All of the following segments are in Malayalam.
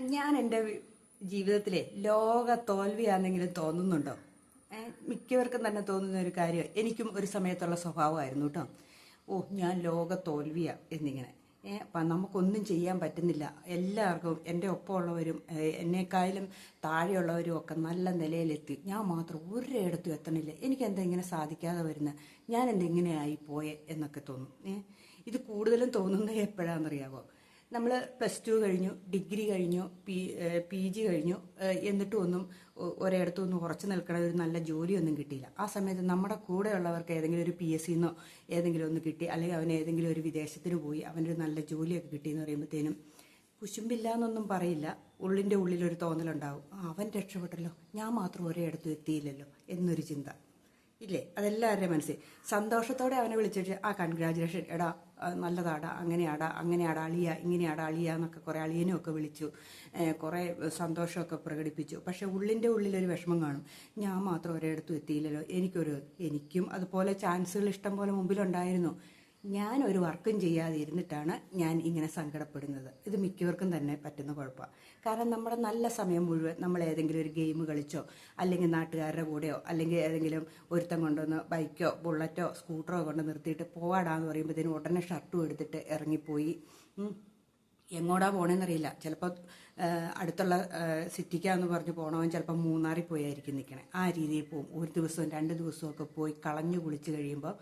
ഞാൻ എന്റെ ജീവിതത്തിലെ ലോക തോൽവിയാണെങ്കിലും തോന്നുന്നുണ്ടോ മിക്കവർക്കും തന്നെ തോന്നുന്ന ഒരു കാര്യം എനിക്കും ഒരു സമയത്തുള്ള സ്വഭാവമായിരുന്നു കേട്ടോ ഓ ഞാൻ ലോക തോൽവിയാ എന്നിങ്ങനെ അപ്പം നമുക്കൊന്നും ചെയ്യാൻ പറ്റുന്നില്ല. എല്ലാവർക്കും എന്റെ ഒപ്പമുള്ളവരും എന്നെക്കാളും താഴെയുള്ളവരും ഒക്കെ നല്ല നിലയിലെത്തി. ഞാൻ മാത്രം ഒരിടത്തും എത്തണില്ല. എനിക്ക് എന്താ ഇങ്ങനെ സാധിക്കാതെ വരുന്നത് ഞാൻ എന്തെങ്ങനെയായി പോയെ എന്നൊക്കെ തോന്നും. ഇത് കൂടുതലും തോന്നുന്നത് എപ്പോഴാണെന്നറിയാവോ നമ്മൾ പ്ലസ് ടു കഴിഞ്ഞു ഡിഗ്രി കഴിഞ്ഞു പി പി ജി കഴിഞ്ഞു എന്നിട്ടും ഒന്നും ഒ- ഒരിടത്തും ഒന്നും ഉറച്ചു നിൽക്കണ ഒരു നല്ല ജോലിയൊന്നും കിട്ടിയില്ല. ആ സമയത്ത് നമ്മുടെ കൂടെയുള്ളവർക്ക് ഏതെങ്കിലും ഒരു പി എസ് സിന്നോ ഏതെങ്കിലും ഒന്ന് കിട്ടി അല്ലെങ്കിൽ അവൻ ഏതെങ്കിലും ഒരു വിദേശത്തിന് പോയി അവനൊരു നല്ല ജോലിയൊക്കെ കിട്ടിയെന്ന് പറയുമ്പോഴത്തേനും കുശുമ്പില്ല എന്നൊന്നും പറയില്ല. ഉള്ളിന്റെ ഉള്ളിലൊരു തോന്നലുണ്ടാവും. അവൻ രക്ഷപ്പെട്ടല്ലോ. ഞാൻ മാത്രം ഒരേ ഇടത്തും എത്തിയില്ലല്ലോ എന്നൊരു ചിന്ത. ഇല്ലേ? അതെല്ലാവരുടെയും മനസ്സിൽ. സന്തോഷത്തോടെ അവനെ വിളിച്ചിട്ട് ആ കൺഗ്രാജുലേഷൻ എടാ നല്ലതാടാ അങ്ങനെയാടാ അങ്ങനെയാടാ അളിയ ഇങ്ങനെയാടാ അളിയ എന്നൊക്കെ കുറേ അളിയനും ഒക്കെ വിളിച്ചു. കുറേ സന്തോഷമൊക്കെ പ്രകടിപ്പിച്ചു. പക്ഷെ ഉള്ളിന്റെ ഉള്ളിലൊരു വിഷമം കാണും. ഞാൻ മാത്രം ഒരിടത്തും എത്തിയില്ലല്ലോ. എനിക്കൊരു എനിക്കും അതുപോലെ ചാൻസുകൾ ഇഷ്ടം പോലെ മുമ്പിലുണ്ടായിരുന്നു. ഞാൻ ഒരു വർക്കും ചെയ്യാതെ ഇരുന്നിട്ടാണ് ഞാൻ ഇങ്ങനെ സങ്കടപ്പെടുന്നത്. ഇത് മിക്കവർക്കും തന്നെ പറ്റുന്ന കുഴപ്പമാണ് കാരണം നമ്മുടെ നല്ല സമയം മുഴുവൻ നമ്മൾ ഏതെങ്കിലും ഒരു ഗെയിം കളിച്ചോ അല്ലെങ്കിൽ നാട്ടുകാരുടെ കൂടെയോ അല്ലെങ്കിൽ ഏതെങ്കിലും ഒരുത്തം കൊണ്ടുവന്ന് ബൈക്കോ ബുള്ളറ്റോ സ്കൂട്ടറോ കൊണ്ട് നിർത്തിയിട്ട് പോവാടാന്ന് പറയുമ്പോഴത്തേനും ഉടനെ ഷർട്ടും എടുത്തിട്ട് ഇറങ്ങിപ്പോയി. എങ്ങോടാ എങ്ങോട്ടാ പോണേന്നറിയില്ല ചിലപ്പോൾ അടുത്തുള്ള സിറ്റിക്കാന്ന് പറഞ്ഞ് പോണവൻ ചിലപ്പോൾ മൂന്നാറിൽ പോയായിരിക്കും നിൽക്കണേ ആ രീതിയിൽ പോകും ഒരു ദിവസവും രണ്ട് ദിവസവും ഒക്കെ പോയി കളഞ്ഞു കുളിച്ച് കഴിയുമ്പോൾ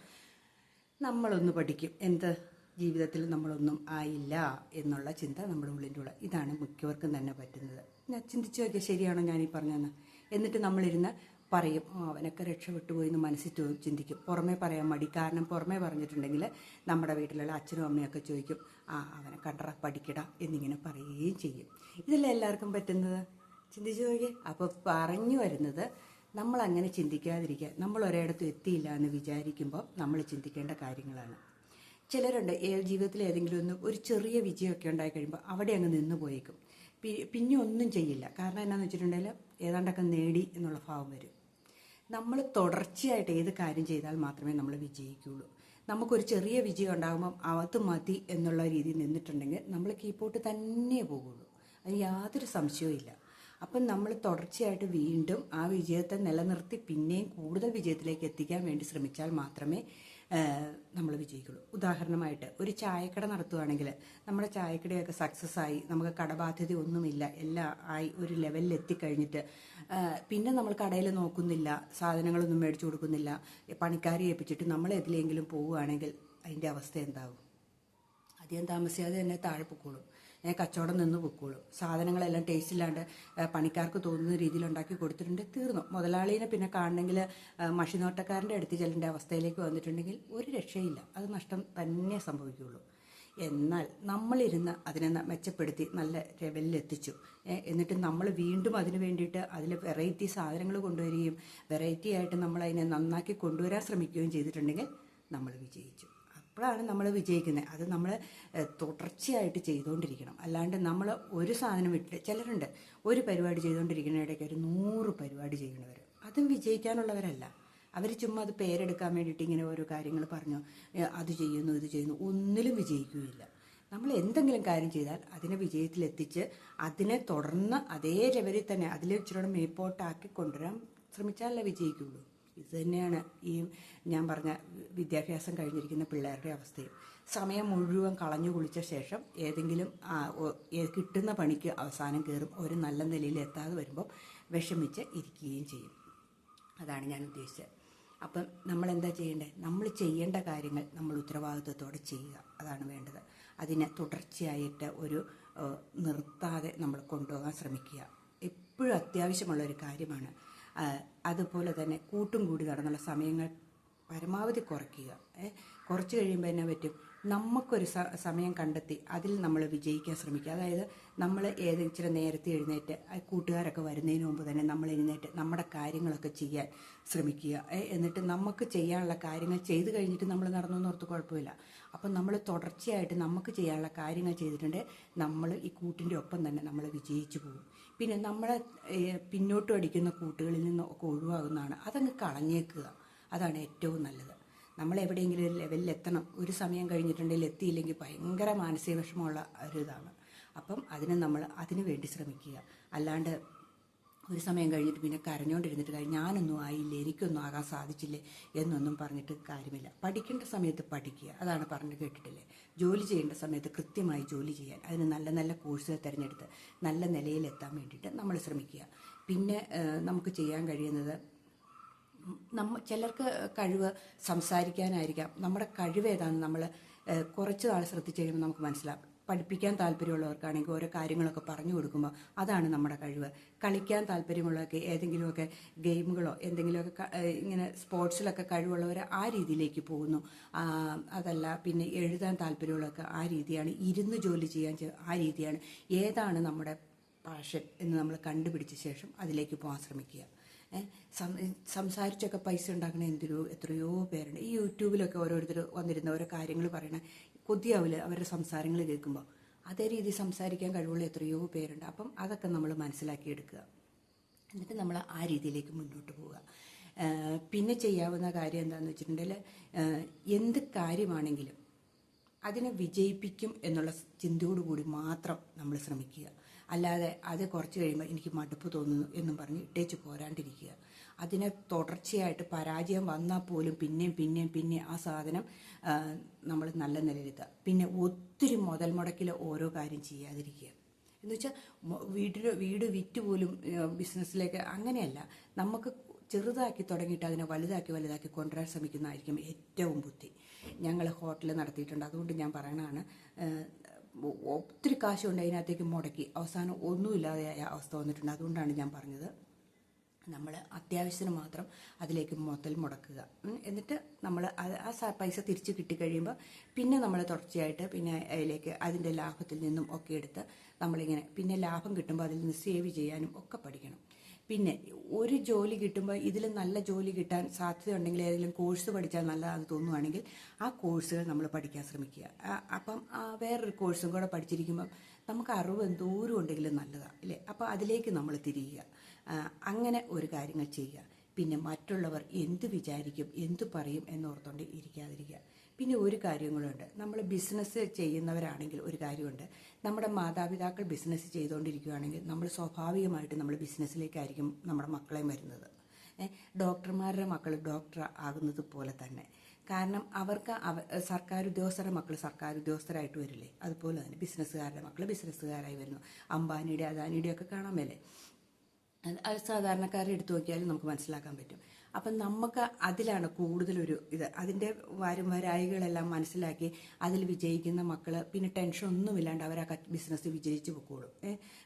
നമ്മളൊന്ന് പഠിക്കും. എന്ത്? ജീവിതത്തിൽ നമ്മളൊന്നും ആയില്ല എന്നുള്ള ചിന്ത നമ്മുടെ ഉള്ളിന്റെ ഉള്ള ഇതാണ് മിക്കവർക്കും തന്നെ പറ്റുന്നത്. ഞാൻ ചിന്തിച്ചു നോക്കിയ ശരിയാണോ ഞാനീ പറഞ്ഞതെന്ന്. എന്നിട്ട് നമ്മളിരുന്ന് പറയും "ആ, അവനൊക്കെ രക്ഷപ്പെട്ടു പോയി എന്ന് മനസ്സിൽ ചിന്തിക്കും. പുറമേ പറയാൻ മടി. കാരണം പുറമേ പറഞ്ഞിട്ടുണ്ടെങ്കിൽ നമ്മുടെ വീട്ടിലുള്ള അച്ഛനും അമ്മയൊക്കെ ചോദിക്കും ആ അവനെ കണ്ടറ പഠിക്കട എന്നിങ്ങനെ പറയുകയും ചെയ്യും. ഇതല്ലേ എല്ലാവർക്കും പറ്റുന്നത്? ചിന്തിച്ചു നോക്കിയേ. അപ്പോൾ പറഞ്ഞു വരുന്നത് നമ്മൾ അങ്ങനെ ചിന്തിക്കാതിരിക്കുക. നമ്മൾ ഒരിടത്തും എത്തിയില്ല എന്ന് വിചാരിക്കുമ്പോൾ നമ്മൾ ചിന്തിക്കേണ്ട കാര്യങ്ങളാണ്. ചിലരുണ്ട് ജീവിതത്തിൽ ഏതെങ്കിലും ഒന്ന് ഒരു ചെറിയ വിജയമൊക്കെ ഉണ്ടായി കഴിയുമ്പോൾ അവിടെ അങ്ങ് നിന്ന് പോയേക്കും. പിന്നെ ഒന്നും ചെയ്യില്ല. കാരണം എന്നാന്ന് വെച്ചിട്ടുണ്ടെങ്കിൽ ഏതാണ്ടൊക്കെ നേടി എന്നുള്ള ഭാവം വരും. നമ്മൾ തുടർച്ചയായിട്ട് ഏത് കാര്യം ചെയ്താൽ മാത്രമേ നമ്മൾ വിജയിക്കുകയുള്ളൂ നമുക്കൊരു ചെറിയ വിജയം ഉണ്ടാകുമ്പം അത് മതി എന്നുള്ള രീതിയിൽ നിന്നിട്ടുണ്ടെങ്കിൽ നമ്മൾ കീപ്പോട്ട് തന്നെ പോകുള്ളൂ അതിന് യാതൊരു സംശയവും ഇല്ല അപ്പം നമ്മൾ തുടർച്ചയായിട്ട് വീണ്ടും ആ വിജയത്തെ നിലനിർത്തി പിന്നെയും കൂടുതൽ വിജയത്തിലേക്ക് എത്തിക്കാൻ വേണ്ടി ശ്രമിച്ചാൽ മാത്രമേ നമ്മൾ വിജയിക്കുള്ളൂ. ഉദാഹരണമായിട്ട് ഒരു ചായക്കട നടത്തുകയാണെങ്കിൽ നമ്മുടെ ചായക്കടയൊക്കെ സക്സസ് ആയി നമുക്ക് കടബാധ്യത ഒന്നുമില്ല എല്ലാം ആയി ഒരു ലെവലിൽ എത്തിക്കഴിഞ്ഞിട്ട് പിന്നെ നമ്മൾ കടയിൽ നോക്കുന്നില്ല സാധനങ്ങളൊന്നും മേടിച്ചു കൊടുക്കുന്നില്ല പണിക്കാരെ ഏൽപ്പിച്ചിട്ട് നമ്മൾ എതിലെങ്കിലും പോവുകയാണെങ്കിൽ അതിന്റെ അവസ്ഥ എന്താവും? അധികം താമസിയാതെ തന്നെ താഴെ പൊക്കോളും. കച്ചവടം നിന്ന് പൊക്കോളും. സാധനങ്ങളെല്ലാം ടേസ്റ്റ് ഇല്ലാണ്ട് പണിക്കാർക്ക് തോന്നുന്ന രീതിയിൽ ഉണ്ടാക്കി കൊടുത്തിട്ടുണ്ട്. തീർന്നു. മുതലാളിനെ പിന്നെ കാണണമെങ്കിൽ മഷിനോട്ടക്കാരന്റെ അടുത്ത് ചെല്ലേണ്ട അവസ്ഥയിലേക്ക് വന്നിട്ടുണ്ടെങ്കിൽ ഒരു രക്ഷയില്ല. അത് നഷ്ടം തന്നെ സംഭവിക്കുകയുള്ളൂ. എന്നാൽ നമ്മളിരുന്ന് അതിനെ മെച്ചപ്പെടുത്തി നല്ല ലെവലിൽ എത്തിച്ചു. എന്നിട്ട് നമ്മൾ വീണ്ടും അതിന് വേണ്ടിയിട്ട് അതിൽ വെറൈറ്റി സാധനങ്ങൾ കൊണ്ടുവരികയും വെറൈറ്റി ആയിട്ട് നമ്മൾ അതിനെ നന്നാക്കി കൊണ്ടുവരാൻ ശ്രമിക്കുകയും ചെയ്തിട്ടുണ്ടെങ്കിൽ നമ്മൾ വിജയിച്ചു. അപ്പോഴാണ് നമ്മൾ വിജയിക്കുന്നത്. അത് നമ്മൾ തുടർച്ചയായിട്ട് ചെയ്തുകൊണ്ടിരിക്കണം. അല്ലാണ്ട് നമ്മൾ ഒരു സാധനം വിട്ടിട്ട് ചിലരുണ്ട് ഒരു പരിപാടി ചെയ്തുകൊണ്ടിരിക്കുന്ന ഇടയ്ക്ക് ഒരു നൂറ് പരിപാടി ചെയ്യുന്നവർ അതും വിജയിക്കാനുള്ളവരല്ല. അവർ ചുമ്മാ അത് പേരെടുക്കാൻ വേണ്ടിയിട്ട് ഇങ്ങനെ ഓരോ കാര്യങ്ങൾ പറഞ്ഞു അത് ചെയ്യുന്നു ഇത് ചെയ്യുന്നു ഒന്നിലും വിജയിക്കുകയില്ല. നമ്മൾ എന്തെങ്കിലും കാര്യം ചെയ്താൽ അതിനെ വിജയത്തിലെത്തിച്ച് അതിനെ തുടർന്ന് അതേ ലെവലിൽ തന്നെ അതിൽ ഇച്ചിരി മേപ്പോട്ടാക്കി കൊണ്ടുവരാൻ ശ്രമിച്ചാലേ വിജയിക്കുള്ളൂ. ഇത് തന്നെയാണ് ഈ ഞാൻ പറഞ്ഞ വിദ്യാഭ്യാസം കഴിഞ്ഞിരിക്കുന്ന പിള്ളേരുടെ അവസ്ഥയും. സമയം മുഴുവൻ കളഞ്ഞു കുളിച്ച ശേഷം ഏതെങ്കിലും കിട്ടുന്ന പണിക്ക് അവസാനം കയറും ഒരു നല്ല നിലയിൽ എത്താതെ വരുമ്പോൾ വിഷമിച്ച് ഇരിക്കുകയും ചെയ്യും. അതാണ് ഞാൻ ഉദ്ദേശിച്ചത്. അപ്പം നമ്മൾ എന്താ ചെയ്യേണ്ടത് നമ്മൾ ചെയ്യേണ്ട കാര്യങ്ങൾ നമ്മൾ ഉത്തരവാദിത്വത്തോടെ ചെയ്യുക. അതാണ് വേണ്ടത്. അതിനെ തുടർച്ചയായിട്ട് ഒരു നിർത്താതെ നമ്മൾ കൊണ്ടുപോകാൻ ശ്രമിക്കുക. എപ്പോഴും അത്യാവശ്യമുള്ള ഒരു കാര്യമാണ്. അതുപോലെ തന്നെ കൂട്ടും കൂടി നടന്നുള്ള സമയങ്ങൾ പരമാവധി കുറയ്ക്കുക. കുറച്ച് കഴിയുമ്പോൾ എന്നാ പറ്റും? നമുക്കൊരു സമയം കണ്ടെത്തി അതിൽ നമ്മൾ വിജയിക്കാൻ ശ്രമിക്കുക. അതായത് നമ്മൾ ഏതെങ്കിലും നേരത്തെ എഴുന്നേറ്റ് കൂട്ടുകാരൊക്കെ വരുന്നതിന് മുമ്പ് തന്നെ നമ്മൾ എഴുന്നേറ്റ് നമ്മുടെ കാര്യങ്ങളൊക്കെ ചെയ്യാൻ ശ്രമിക്കുക. എന്നിട്ട് നമുക്ക് ചെയ്യാനുള്ള കാര്യങ്ങൾ ചെയ്തു കഴിഞ്ഞിട്ട് നമ്മൾ നടന്നു ഓർത്ത് കുഴപ്പമില്ല. അപ്പം നമ്മൾ തുടർച്ചയായിട്ട് നമുക്ക് ചെയ്യാനുള്ള കാര്യങ്ങൾ ചെയ്തിട്ടുണ്ട്. നമ്മൾ ഈ കൂട്ടിന്റെ ഒപ്പം തന്നെ നമ്മൾ വിജയിച്ചു പോകും. പിന്നെ നമ്മളെ പിന്നോട്ട് അടിക്കുന്ന കൂട്ടുകളിൽ നിന്ന് ഒക്കെ ഒഴിവാകുന്നതാണ് അതങ്ങ് കളഞ്ഞേക്കുക. അതാണ് ഏറ്റവും നല്ലത്. നമ്മൾ എവിടെയെങ്കിലും ഒരു ലെവലിൽ എത്തണം. ഒരു സമയം കഴിഞ്ഞിട്ടുണ്ടെങ്കിൽ എത്തിയില്ലെങ്കിൽ ഭയങ്കര മാനസിക വിഷമമുള്ള ഒരു ഇതാണ്. അപ്പം അതിന് നമ്മൾ അതിനു വേണ്ടി ശ്രമിക്കുക. അല്ലാണ്ട് ഒരു സമയം കഴിഞ്ഞിട്ട് പിന്നെ കരഞ്ഞുകൊണ്ടിരുന്നിട്ട് കാര്യം ഞാനൊന്നും ആയില്ലേ? എനിക്കൊന്നും ആകാൻ സാധിച്ചില്ലേ? എന്നൊന്നും പറഞ്ഞിട്ട് കാര്യമില്ല. പഠിക്കേണ്ട സമയത്ത് പഠിക്കുക അതാണ് പറഞ്ഞു കേട്ടിട്ടില്ലേ? ജോലി ചെയ്യേണ്ട സമയത്ത് കൃത്യമായി ജോലി ചെയ്യാൻ അതിന് നല്ല നല്ല കോഴ്സുകൾ തിരഞ്ഞെടുത്ത് നല്ല നിലയിലെത്താൻ വേണ്ടിയിട്ട് നമ്മൾ ശ്രമിക്കുക. പിന്നെ നമുക്ക് ചെയ്യാൻ കഴിയുന്നത് നമ്മ ചിലർക്ക് കഴിവ് സംസാരിക്കാനായിരിക്കാം. നമ്മുടെ കഴിവ് ഏതാണെന്ന് നമ്മൾ കുറച്ച് നാൾ ശ്രദ്ധിച്ചു കഴിയുമ്പോൾ നമുക്ക് മനസ്സിലാവും. പഠിപ്പിക്കാൻ താല്പര്യമുള്ളവർക്കാണെങ്കിൽ ഓരോ കാര്യങ്ങളൊക്കെ പറഞ്ഞു കൊടുക്കുമ്പോൾ അതാണ് നമ്മുടെ കഴിവ്. കളിക്കാൻ താല്പര്യമുള്ളവർക്ക് ഏതെങ്കിലുമൊക്കെ ഗെയിമുകളോ എന്തെങ്കിലുമൊക്കെ ഇങ്ങനെ സ്പോർട്സിലൊക്കെ കഴിവുള്ളവർ ആ രീതിയിലേക്ക് പോകുന്നു. അതല്ല പിന്നെ എഴുതാൻ താല്പര്യമുള്ളവർക്ക് ആ രീതിയാണ് ഇരുന്ന് ജോലി ചെയ്യാൻ ആ രീതിയാണ്. ഏതാണ് നമ്മുടെ പാഷൻ എന്ന് നമ്മൾ കണ്ടുപിടിച്ച ശേഷം അതിലേക്ക് പോകാൻ ശ്രമിക്കുക. സംസാരിച്ചൊക്കെ പൈസ ഉണ്ടാക്കുന്ന എന്തിനോ എത്രയോ പേരുണ്ട്. ഈ യൂട്യൂബിലൊക്കെ ഓരോരുത്തർ വന്നിരുന്ന ഓരോ കാര്യങ്ങൾ പറയണ കൊതിയാവില്ല അവരുടെ സംസാരങ്ങൾ കേൾക്കുമ്പോൾ അതേ രീതി സംസാരിക്കാൻ കഴിവുള്ള എത്രയോ പേരുണ്ട്. അപ്പം അതൊക്കെ നമ്മൾ മനസ്സിലാക്കിയെടുക്കുക. എന്നിട്ട് നമ്മൾ ആ രീതിയിലേക്ക് മുന്നോട്ട് പോവുക. പിന്നെ ചെയ്യാവുന്ന കാര്യം എന്താണെന്ന് വെച്ചിട്ടുണ്ടെങ്കിൽ എന്ത് കാര്യമാണെങ്കിലും അതിനെ വിജയിപ്പിക്കും എന്നുള്ള ചിന്തയോടുകൂടി മാത്രം നമ്മൾ ശ്രമിക്കുക. അല്ലാതെ അത് കുറച്ച് കഴിയുമ്പോൾ എനിക്ക് മടുപ്പ് തോന്നുന്നു എന്നും പറഞ്ഞ് ഇട്ടേച്ച് പോരാണ്ടിരിക്കുക. അതിനെ തുടർച്ചയായിട്ട് പരാജയം വന്നാൽ പോലും പിന്നെയും പിന്നെയും പിന്നെ ആ സാധനം നമ്മൾ നല്ല നിലയിലെത്തുക. പിന്നെ ഒത്തിരി മുതൽ മുടക്കിൽ ഓരോ കാര്യം ചെയ്യാതിരിക്കുക. എന്ന് വെച്ചാൽ വീട്ടിൽ വീട് വിറ്റ് പോലും ബിസിനസ്സിലേക്ക് അങ്ങനെയല്ല. നമുക്ക് ചെറുതാക്കി തുടങ്ങിയിട്ട് അതിനെ വലുതാക്കി വലുതാക്കി കൊണ്ടുവരാൻ ശ്രമിക്കുന്നതായിരിക്കും ഏറ്റവും ബുദ്ധി. ഞങ്ങൾ ഹോട്ടൽ നടത്തിയിട്ടുണ്ട്. അതുകൊണ്ട് ഞാൻ പറയണതാണ് ഒത്തിരി കാശുണ്ട് അതിനകത്തേക്ക് മുടക്കി. അവസാനം ഒന്നുമില്ലാതെയായ അവസ്ഥ വന്നിട്ടുണ്ട്. അതുകൊണ്ടാണ് ഞാൻ പറഞ്ഞത്. നമ്മൾ അത്യാവശ്യത്തിന് മാത്രം അതിലേക്ക് മുതൽ മുടക്കുക. എന്നിട്ട് നമ്മൾ ആ പൈസ തിരിച്ച് കിട്ടിക്കഴിയുമ്പോൾ പിന്നെ നമ്മൾ തുടർച്ചയായിട്ട് പിന്നെ അതിലേക്ക് അതിന്റെ ലാഭത്തിൽ നിന്നും ഒക്കെ എടുത്ത് നമ്മളിങ്ങനെ പിന്നെ ലാഭം കിട്ടുമ്പോൾ അതിൽ നിന്ന് സേവ് ചെയ്യാനും ഒക്കെ പഠിക്കണം. പിന്നെ ഒരു ജോലി കിട്ടുമ്പോൾ ഇതിൽ നല്ല ജോലി കിട്ടാൻ സാധ്യതയുണ്ടെങ്കിൽ ഏതെങ്കിലും കോഴ്സ് പഠിച്ചാൽ നല്ലതാണെന്ന് തോന്നുവാണെങ്കിൽ ആ കോഴ്സുകൾ നമ്മൾ പഠിക്കാൻ ശ്രമിക്കുക. അപ്പം വേറൊരു കോഴ്സും കൂടെ പഠിച്ചിരിക്കുമ്പം നമുക്ക് അറിവ് എന്തോരം ഉണ്ടെങ്കിലും നല്ലതാണ് അല്ലേ? അപ്പോൾ അതിലേക്ക് നമ്മൾ തിരിയുക. അങ്ങനെ ഒരു കാര്യങ്ങൾ ചെയ്യുക. പിന്നെ മറ്റുള്ളവർ എന്ത് വിചാരിക്കും എന്ത് പറയും എന്നോർത്തുകൊണ്ട് ഇരിക്കാതിരിക്കുക. പിന്നെ ഒരു കാര്യം കൂടെ നമ്മൾ ബിസിനസ് ചെയ്യുന്നവരാണെങ്കിൽ ഒരു കാര്യമുണ്ട്. നമ്മുടെ മാതാപിതാക്കൾ ബിസിനസ് ചെയ്തുകൊണ്ടിരിക്കുകയാണെങ്കിൽ നമ്മൾ സ്വാഭാവികമായിട്ട് നമ്മൾ ബിസിനസ്സിലേക്കായിരിക്കും നമ്മുടെ മക്കളെയും വരുന്നത്. ഡോക്ടർമാരുടെ മക്കൾ ഡോക്ടർ ആകുന്നത് പോലെ തന്നെ. കാരണം അവർക്ക് അവ സർക്കാർ ഉദ്യോഗസ്ഥരുടെ മക്കൾ സർക്കാർ ഉദ്യോഗസ്ഥരായിട്ട് വരില്ലേ? അതുപോലെ തന്നെ ബിസിനസ്സുകാരുടെ മക്കൾ ബിസിനസ്സുകാരായി വരുന്നു. അംബാനിയുടെ അദാനിയുടെ ഒക്കെ കാണാൻ മേലെ അത് സാധാരണക്കാരെ എടുത്തു നോക്കിയാലും നമുക്ക് മനസ്സിലാക്കാൻ പറ്റും. അപ്പം നമുക്ക് അതിലാണ് കൂടുതലൊരു ഇത്. അതിന്റെ വരും വരായികളെല്ലാം മനസ്സിലാക്കി അതിൽ വിജയിക്കുന്ന മക്കൾ പിന്നെ ടെൻഷൻ ഒന്നുമില്ലാണ്ട് അവർ ആ ബിസിനസ് വിജയിച്ച് പൊക്കോളും.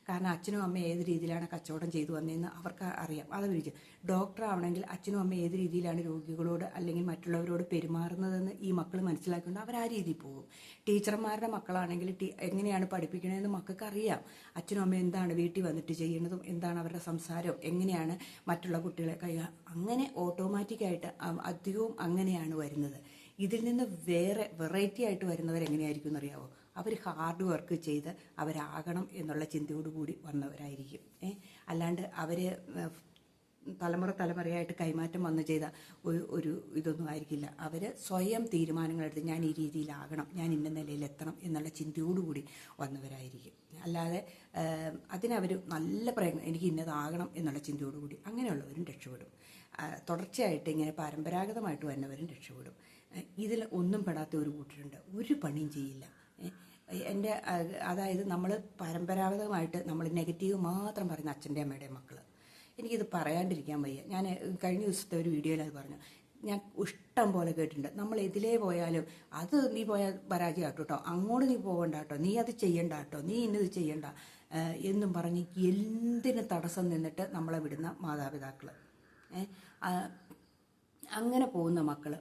കാരണം അച്ഛനും അമ്മയും ഏത് രീതിയിലാണ് കച്ചവടം ചെയ്തു വന്നതെന്ന് അവർക്ക് അറിയാം. അത് വിജയിച്ചു ഡോക്ടർ ആവണമെങ്കിൽ അച്ഛനും അമ്മയും ഏത് രീതിയിലാണ് രോഗികളോട് അല്ലെങ്കിൽ മറ്റുള്ളവരോട് പെരുമാറുന്നതെന്ന് ഈ മക്കൾ മനസ്സിലാക്കിക്കൊണ്ട് അവർ ആ രീതിയിൽ പോകും. ടീച്ചർമാരുടെ മക്കളാണെങ്കിൽ എങ്ങനെയാണ് പഠിപ്പിക്കണതെന്ന് മക്കൾക്ക് അറിയാം അച്ഛനും അമ്മയും എന്താണ് വീട്ടിൽ വന്നിട്ട് ചെയ്യുന്നതും എന്താണ് അവരുടെ സംസാരവും എങ്ങനെയാണ് മറ്റുള്ള കുട്ടികളെ കൈ അങ്ങനെ ഓട്ടോമാറ്റിക്കായിട്ട് അധികവും അങ്ങനെയാണ് വരുന്നത്. ഇതിൽ നിന്ന് വേറെ വെറൈറ്റി ആയിട്ട് വരുന്നവർ എങ്ങനെയായിരിക്കും എന്നറിയാവോ? അവർ ഹാർഡ് വർക്ക് ചെയ്ത് അവരാകണം എന്നുള്ള ചിന്തയോടുകൂടി വന്നവരായിരിക്കും. ഏ അല്ലാണ്ട് അവർ തലമുറ തലമുറയായിട്ട് കൈമാറ്റം വന്നു ചെയ്ത ഒരു ഒരു ഇതൊന്നും ആയിരിക്കില്ല. അവർ സ്വയം തീരുമാനങ്ങളെടുത്ത് ഞാൻ ഈ രീതിയിലാകണം ഞാൻ ഇന്ന നിലയിലെത്തണം എന്നുള്ള ചിന്തയോടുകൂടി വന്നവരായിരിക്കും. അല്ലാതെ അതിനവർ നല്ല പ്രയത്നം എനിക്ക് ഇന്നതാകണം എന്നുള്ള ചിന്തയോടുകൂടി അങ്ങനെയുള്ളവരും രക്ഷപ്പെടും. തുടർച്ചയായിട്ട് ഇങ്ങനെ പരമ്പരാഗതമായിട്ട് വരുന്നവരും രക്ഷപ്പെടും. ഇതിൽ ഒന്നും പെടാത്ത ഒരു കൂട്ടരുണ്ട്. ഒരു പണിയും ചെയ്യില്ല. എന്റെ അതായത് നമ്മൾ പരമ്പരാഗതമായിട്ട് നമ്മൾ നെഗറ്റീവ് മാത്രം പറയുന്ന അച്ഛന്റെ അമ്മയുടെ മക്കൾ എനിക്കിത് പറയാണ്ടിരിക്കാൻ വയ്യ. ഞാൻ കഴിഞ്ഞ ദിവസത്തെ ഒരു വീഡിയോയിൽ അത് പറഞ്ഞു. ഞാൻ ഇഷ്ടം പോലെ കേട്ടിട്ടുണ്ട്. നമ്മൾ എതിലേ പോയാലും അത് നീ പോയാൽ പരാജയമാട്ടോ കേട്ടോ അങ്ങോട്ട് നീ പോകണ്ട കേട്ടോ നീ അത് ചെയ്യണ്ട കേട്ടോ നീ ഇന്നത് ചെയ്യണ്ട എന്നും പറഞ്ഞ് എന്തിന് തടസ്സം നിന്നിട്ട് നമ്മളെ വിടുന്ന മാതാപിതാക്കൾ അങ്ങനെ പോകുന്ന മക്കൾ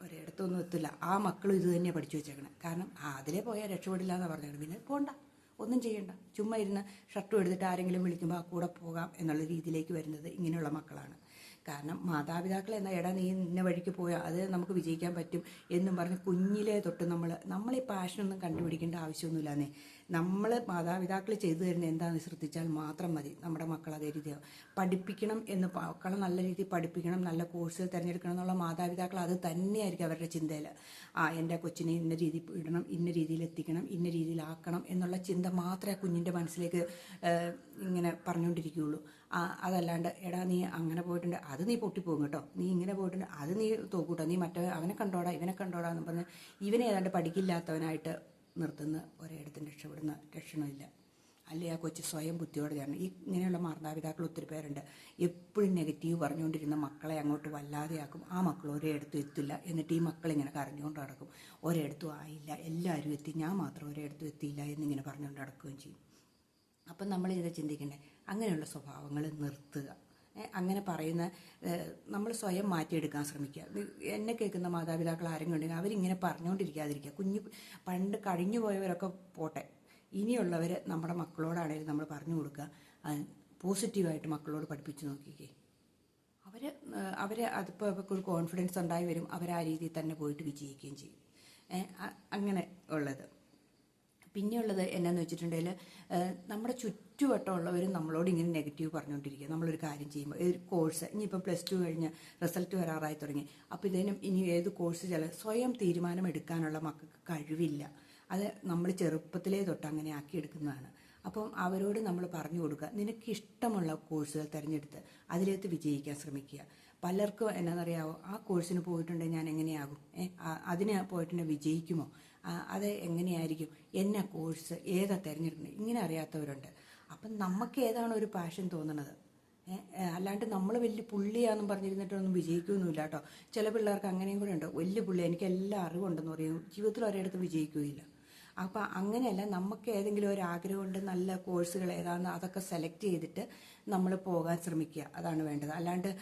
ഒരിടത്തൊന്നും എത്തില്ല ആ മക്കളും ഇത് തന്നെയാണ് പഠിച്ചു വെച്ചേക്കണേ. കാരണം ആ അതിലേ പോയാൽ രക്ഷപ്പെടില്ല എന്ന് പറഞ്ഞാണ് പിന്നെ പോണ്ട. ഒന്നും ചെയ്യണ്ട. ചുമ്മാ ഇരുന്ന് ഷർട്ടും എടുത്തിട്ട് ആരെങ്കിലും വിളിക്കുമ്പോൾ കൂടെ പോകാം എന്നുള്ള രീതിയിലേക്ക് വരുന്നത് ഇങ്ങനെയുള്ള മക്കളാണ്. കാരണം മാതാപിതാക്കൾ എന്ന എടാ നീ ഇന്ന വഴിക്ക് പോയാൽ അത് നമുക്ക് വിജയിക്കാൻ പറ്റും എന്നും പറഞ്ഞ് കുഞ്ഞിലെ തൊട്ട് നമ്മൾ നമ്മൾ ഈ പാഷനൊന്നും കണ്ടുപിടിക്കേണ്ട ആവശ്യമൊന്നുമില്ലാന്നേ. നമ്മൾ മാതാപിതാക്കൾ ചെയ്തു തരുന്ന എന്താണെന്ന് ശ്രദ്ധിച്ചാൽ മാത്രം മതി നമ്മുടെ മക്കൾ അതേ രീതിയാവും പഠിപ്പിക്കണം എന്ന് മക്കളെ നല്ല രീതിയിൽ പഠിപ്പിക്കണം നല്ല കോഴ്സുകൾ തിരഞ്ഞെടുക്കണം എന്നുള്ള മാതാപിതാക്കൾ അത് തന്നെയായിരിക്കും അവരുടെ ചിന്തയിൽ ആ എന്റെ കൊച്ചിനെ ഇന്ന രീതിയിൽ ഇടണം ഇന്ന രീതിയിൽ എത്തിക്കണം ഇന്ന രീതിയിലാക്കണം എന്നുള്ള ചിന്ത മാത്രമേ കുഞ്ഞിന്റെ മനസ്സിലേക്ക് ഇങ്ങനെ പറഞ്ഞുകൊണ്ടിരിക്കുകയുള്ളൂ. അതല്ലാണ്ട് എടാ നീ അങ്ങനെ പോയിട്ടുണ്ട് അത് നീ പൊട്ടിപ്പോകും കേട്ടോ. നീ ഇങ്ങനെ പോയിട്ടുണ്ട് അത് നീ തോക്കൂട്ടോ. നീ മറ്റേ അവനെ കണ്ടോടാ ഇവനെ കണ്ടോടാ എന്ന് പറഞ്ഞ് ഇവനെ ഏതാണ്ട് പഠിക്കില്ലാത്തവനായിട്ട് നിർത്തുന്ന ഒരിടത്തും രക്ഷപ്പെടുന്ന രക്ഷണമില്ല. അല്ലെ ആ കൊച്ചു സ്വയം ബുദ്ധിയോടെ ഈ ഇങ്ങനെയുള്ള മാതാപിതാക്കൾ ഒത്തിരി പേരുണ്ട്. എപ്പോഴും നെഗറ്റീവ് പറഞ്ഞുകൊണ്ടിരുന്ന മക്കളെ അങ്ങോട്ട് വല്ലാതെയാക്കും. ആ മക്കൾ ഒരേടത്തും എത്തില്ല. എന്നിട്ട് ഈ മക്കൾ ഇങ്ങനെ കരഞ്ഞുകൊണ്ട് നടക്കും. ഒരേടത്തും ആയില്ല. എല്ലാവരും എത്തി. ഞാൻ മാത്രം ഒരേടത്തും എത്തിയില്ല എന്നിങ്ങനെ പറഞ്ഞുകൊണ്ട് നടക്കുകയും ചെയ്യും. അപ്പം നമ്മൾ ഇത് ചിന്തിക്കണ്ടേ? അങ്ങനെയുള്ള സ്വഭാവങ്ങൾ നിർത്തുക. അങ്ങനെ പറയുന്ന നമ്മൾ സ്വയം മാറ്റിയെടുക്കാൻ ശ്രമിക്കുക. എന്നെ കേൾക്കുന്ന മാതാപിതാക്കൾ ആരെങ്കിലും ഉണ്ടെങ്കിൽ അവരിങ്ങനെ പറഞ്ഞുകൊണ്ടിരിക്കാതിരിക്കുക. കുഞ്ഞു പണ്ട് കഴിഞ്ഞു പോയവരൊക്കെ പോട്ടെ. ഇനിയുള്ളവർ നമ്മുടെ മക്കളോടാണെങ്കിലും നമ്മൾ പറഞ്ഞു കൊടുക്കുക. പോസിറ്റീവായിട്ട് മക്കളോട് പഠിപ്പിച്ച് നോക്കിക്കേ. അവർ അവർ അതിപ്പോൾ അവർക്ക് ഒരു കോൺഫിഡൻസ് ഉണ്ടായി വരും. അവർ ആ രീതിയിൽ തന്നെ പോയിട്ട് വിജയിക്കുകയും ചെയ്യും. അങ്ങനെ ഉള്ളത്. പിന്നെയുള്ളത് എന്നാന്ന് വെച്ചിട്ടുണ്ടെങ്കിൽ നമ്മുടെ ചുറ്റുവട്ടമുള്ളവരും നമ്മളോട് ഇങ്ങനെ നെഗറ്റീവ് പറഞ്ഞുകൊണ്ടിരിക്കുക നമ്മളൊരു കാര്യം ചെയ്യുമ്പോൾ ഒരു കോഴ്സ് ഇനിയിപ്പം പ്ലസ് ടു കഴിഞ്ഞ് റിസൾട്ട് വരാറായി തുടങ്ങി. അപ്പോൾ ഇതിനും ഇനി ഏത് കോഴ്സ് ചില സ്വയം തീരുമാനം എടുക്കാനുള്ള മക്കൾക്ക് കഴിവില്ല. അത് നമ്മൾ ചെറുപ്പത്തിലേ തൊട്ട് അങ്ങനെ ആക്കിയെടുക്കുന്നതാണ് അപ്പം അവരോട് നമ്മൾ പറഞ്ഞു കൊടുക്കുക. നിനക്ക് ഇഷ്ടമുള്ള കോഴ്സുകൾ തിരഞ്ഞെടുത്ത് അതിലേക്ക് വിജയിക്കാൻ ശ്രമിക്കുക. പലർക്കും എന്നാണെന്നറിയാവോ ആ കോഴ്സിന് പോയിട്ടുണ്ടെങ്കിൽ ഞാൻ എങ്ങനെയാകും? അതിന് പോയിട്ടുണ്ടെങ്കിൽ വിജയിക്കുമോ? അത് എങ്ങനെയായിരിക്കും? എന്ന കോഴ്സ് ഏതാ തിരഞ്ഞെടുക്കുന്നത് ഇങ്ങനെ അറിയാത്തവരുണ്ട്. അപ്പം നമുക്ക് ഏതാണ് ഒരു പാഷൻ തോന്നുന്നത് അല്ലാണ്ട് നമ്മൾ വലിയ പുള്ളിയാണെന്ന് പറഞ്ഞിരുന്നിട്ടൊന്നും വിജയിക്കുമൊന്നുമില്ല കേട്ടോ. ചില പിള്ളേർക്ക് അങ്ങനെയും കൂടെ ഉണ്ട്. വലിയ പുള്ളി എനിക്ക് എല്ലാ അറിവുണ്ടെന്ന് പറയും. ജീവിതത്തിൽ ഒരിടത്ത് വിജയിക്കുകയില്ല. അപ്പം അങ്ങനെയല്ല നമുക്ക് ഏതെങ്കിലും ഒരു ആഗ്രഹമുണ്ട് നല്ല കോഴ്സുകൾ ഏതാണെന്ന് അതൊക്കെ സെലക്ട് ചെയ്തിട്ട് നമ്മൾ പോകാൻ ശ്രമിക്കുക. അതാണ് വേണ്ടത്. അല്ലാണ്ട്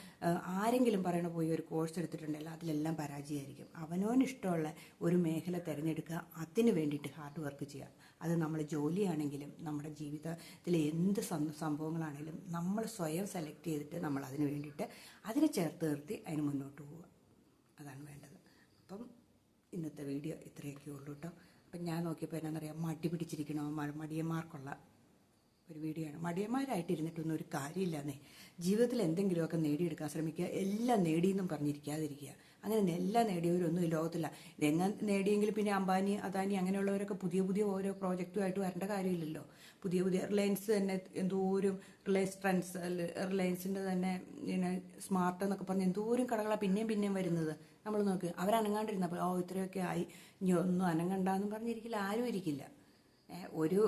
ആരെങ്കിലും പറയണ പോയി ഒരു കോഴ്സ് എടുത്തിട്ടുണ്ടെങ്കിൽ അതിലെല്ലാം പരാജയമായിരിക്കും. അവനോൻ ഇഷ്ടമുള്ള ഒരു മേഖല തിരഞ്ഞെടുക്കുക. അതിന് വേണ്ടിയിട്ട് ഹാർഡ് വർക്ക് ചെയ്യുക. അത് നമ്മൾ ജോലിയാണെങ്കിലും നമ്മുടെ ജീവിതത്തിലെ എന്ത് സംഭവങ്ങളാണെങ്കിലും നമ്മൾ സ്വയം സെലക്ട് ചെയ്തിട്ട് നമ്മൾ അതിന് വേണ്ടിയിട്ട് അതിനെ ചേർത്ത് നിർത്തി അതിന് മുന്നോട്ട് പോവുക. അതാണ് വേണ്ടത്. അപ്പം ഇന്നത്തെ വീഡിയോ ഇത്രയൊക്കെ ഉള്ളൂ കേട്ടോ. അപ്പം ഞാൻ നോക്കിയപ്പോൾ എന്നാണെന്നറിയാം മടി പിടിച്ചിരിക്കണോ? മടിയന്മാർക്കുള്ള ഒരു വീഡിയോ ആണ് മടിയന്മാരായിട്ടിരുന്നിട്ടൊന്നും ഒരു കാര്യമില്ലെന്നേ. ജീവിതത്തിൽ എന്തെങ്കിലുമൊക്കെ നേടിയെടുക്കാൻ ശ്രമിക്കുക. എല്ലാം നേടിയെന്നും പറഞ്ഞിരിക്കാതിരിക്കുക. അങ്ങനെ എല്ലാം നേടിയവരൊന്നും ഈ ലോകത്തില്ല. ഇതെങ്ങനെ നേടിയെങ്കിൽ പിന്നെ അംബാനി അദാനി അങ്ങനെയുള്ളവരൊക്കെ പുതിയ പുതിയ ഓരോ പ്രോജക്റ്റുമായിട്ട് വരേണ്ട കാര്യമില്ലല്ലോ. പുതിയ പുതിയ റിലയൻസ് തന്നെ എന്തോരം റിലയൻസ് ട്രെൻഡ്സ് റിലയൻസിന്റെ തന്നെ പിന്നെ സ്മാർട്ട് എന്നൊക്കെ പറഞ്ഞ് എന്തോരം കടകളാണ് പിന്നെയും പിന്നെയും വരുന്നത്. നമ്മൾ നോക്ക് അവരനങ്ങാണ്ടിരുന്നപ്പോൾ ഓ ഇത്രയൊക്കെ ആയി. ഇനി ഒന്നും അനങ്ങണ്ടെന്ന് പറഞ്ഞിരിക്കില്ല ആരും ഇരിക്കില്ല. ഒരു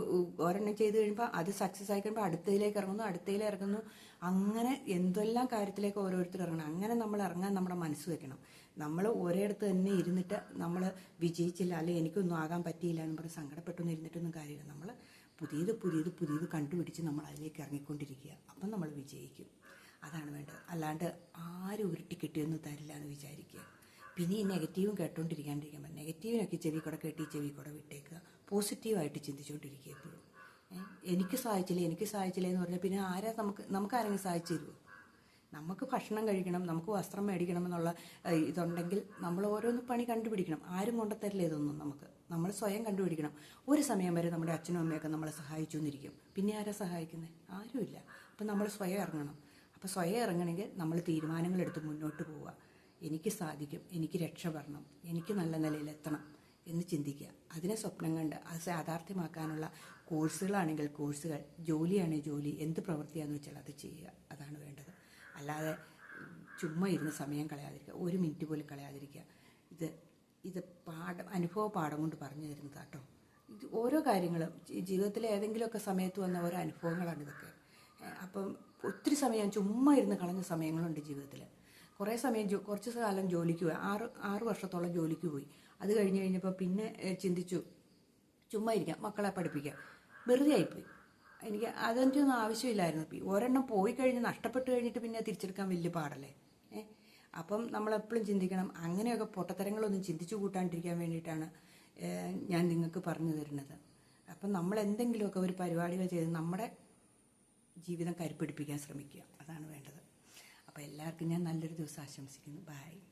ഒരെണ്ണം ചെയ്ത് കഴിയുമ്പോൾ അത് സക്സസ് ആയി കഴിയുമ്പോൾ അടുത്തതിലേക്ക് ഇറങ്ങുന്നു അടുത്തതിലേക്ക് ഇറങ്ങുന്നു. അങ്ങനെ എന്തെല്ലാം കാര്യത്തിലേക്ക് ഓരോരുത്തർ ഇറങ്ങണം അങ്ങനെ നമ്മൾ ഇറങ്ങാൻ നമ്മുടെ മനസ്സ് വെക്കണം. നമ്മൾ ഒരിടത്ത് തന്നെ ഇരുന്നിട്ട് നമ്മൾ വിജയിച്ചില്ല അല്ലെങ്കിൽ എനിക്കൊന്നും ആകാൻ പറ്റിയില്ല എന്ന് പറഞ്ഞ് സങ്കടപ്പെട്ടൊന്നും ഇരുന്നിട്ടൊന്നും കാര്യമില്ല. നമ്മൾ പുതിയത് പുതിയത് പുതിയത് കണ്ടുപിടിച്ച് നമ്മൾ അതിലേക്ക് ഇറങ്ങിക്കൊണ്ടിരിക്കുക. അപ്പം നമ്മൾ വിജയിക്കും. അതാണ് വേണ്ടത്. അല്ലാണ്ട് ആരും ഉരുട്ടിക്കെട്ടിയൊന്നും തരില്ല എന്ന് വിചാരിക്കുക. പിന്നെ ഈ നെഗറ്റീവും കേട്ടോണ്ടിരിക്കാണ്ടിരിക്കാൻ പറ്റും നെഗറ്റീവിനൊക്കെ ചെവി കൂടെ കെട്ടി ചെവി കൂടെ വിട്ടേക്കുക. പോസിറ്റീവായിട്ട് ചിന്തിച്ചുകൊണ്ടിരിക്കുക എപ്പോഴും. എനിക്ക് സഹായിച്ചില്ലേ എനിക്ക് സഹായിച്ചില്ലേ എന്ന് പറഞ്ഞാൽ പിന്നെ ആരാ നമുക്ക് നമുക്ക് ആരെങ്കിലും സഹായിച്ചു തരുമോ നമുക്ക് ഭക്ഷണം കഴിക്കണം നമുക്ക് വസ്ത്രം മേടിക്കണം എന്നുള്ള ഇതുണ്ടെങ്കിൽ നമ്മൾ ഓരോന്ന് പണി കണ്ടുപിടിക്കണം. ആരും കൊണ്ടുത്തരില്ല ഇതൊന്നും നമുക്ക്. നമ്മൾ സ്വയം കണ്ടുപിടിക്കണം. ഒരു സമയം വരെ നമ്മുടെ അച്ഛനും അമ്മയൊക്കെ നമ്മളെ സഹായിച്ചു എന്നിരിക്കും. പിന്നെ ആരാ സഹായിക്കുന്നത് ആരുമില്ല. അപ്പം നമ്മൾ സ്വയം ഇറങ്ങണം. അപ്പം സ്വയം ഇറങ്ങണമെങ്കിൽ നമ്മൾ തീരുമാനങ്ങളെടുത്ത് മുന്നോട്ട് പോവുക. എനിക്ക് സാധിക്കും എനിക്ക് രക്ഷപ്പെടണം എനിക്ക് നല്ല നിലയിലെത്തണം. എന്ന് ചിന്തിക്കുക. അതിനെ സ്വപ്നം കണ്ട് അത് യാഥാർത്ഥ്യമാക്കാനുള്ള കോഴ്സുകളാണെങ്കിൽ കോഴ്സുകൾ. ജോലിയാണെങ്കിൽ ജോലി. എന്ത് പ്രവൃത്തിയാണെന്ന് വെച്ചാൽ അത് ചെയ്യുക. അതാണ് വേണ്ടത്. അല്ലാതെ ചുമ്മാ ഇരുന്ന് സമയം കളയാതിരിക്കുക. ഒരു മിനിറ്റ് പോലും കളയാതിരിക്കുക. ഇത് ഇത് പാഠം അനുഭവ പാഠം കൊണ്ട് പറഞ്ഞു തരുന്നത് കേട്ടോ ഇത് ഓരോ കാര്യങ്ങളും. ജീവിതത്തിലെ ഏതെങ്കിലുമൊക്കെ സമയത്ത് വന്ന ഓരോ അനുഭവങ്ങളാണ് ഇതൊക്കെ. അപ്പം ഒത്തിരി സമയം ചുമ്മാ ഇരുന്ന് കളഞ്ഞ സമയങ്ങളുണ്ട് ജീവിതത്തിൽ കുറേ സമയം കുറച്ച് കാലം ജോലിക്ക് പോയി. ആറ് ആറ് വർഷത്തോളം ജോലിക്ക് പോയി. അത് കഴിഞ്ഞ് കഴിഞ്ഞപ്പോൾ പിന്നെ ചിന്തിച്ചു. ചുമ്മാ ഇരിക്കാം മക്കളെ പഠിപ്പിക്കാം. വെറുതെ ആയിപ്പോയി. എനിക്ക് അതെന്റെ ഒന്നും ആവശ്യമില്ലായിരുന്നു ഒരെണ്ണം പോയി കഴിഞ്ഞ് നഷ്ടപ്പെട്ട് കഴിഞ്ഞിട്ട് പിന്നെ തിരിച്ചെടുക്കാൻ വലിയ പാടല്ലേ? ഏ? അപ്പം നമ്മളെപ്പോഴും ചിന്തിക്കണം. അങ്ങനെയൊക്കെ പൊട്ടത്തരങ്ങളൊന്നും ചിന്തിച്ചു കൂട്ടാണ്ടിരിക്കാൻ വേണ്ടിയിട്ടാണ് ഞാൻ നിങ്ങൾക്ക് പറഞ്ഞു തരുന്നത്. അപ്പം നമ്മൾ എന്തെങ്കിലുമൊക്കെ ഒരു പരിപാടികൾ ചെയ്ത് നമ്മുടെ ജീവിതം കരുപ്പിടിപ്പിക്കാൻ ശ്രമിക്കുക. അതാണ് വേണ്ടത്. അപ്പോൾ എല്ലാവർക്കും ഞാൻ നല്ലൊരു ദിവസം ആശംസിക്കുന്നു. ബൈ.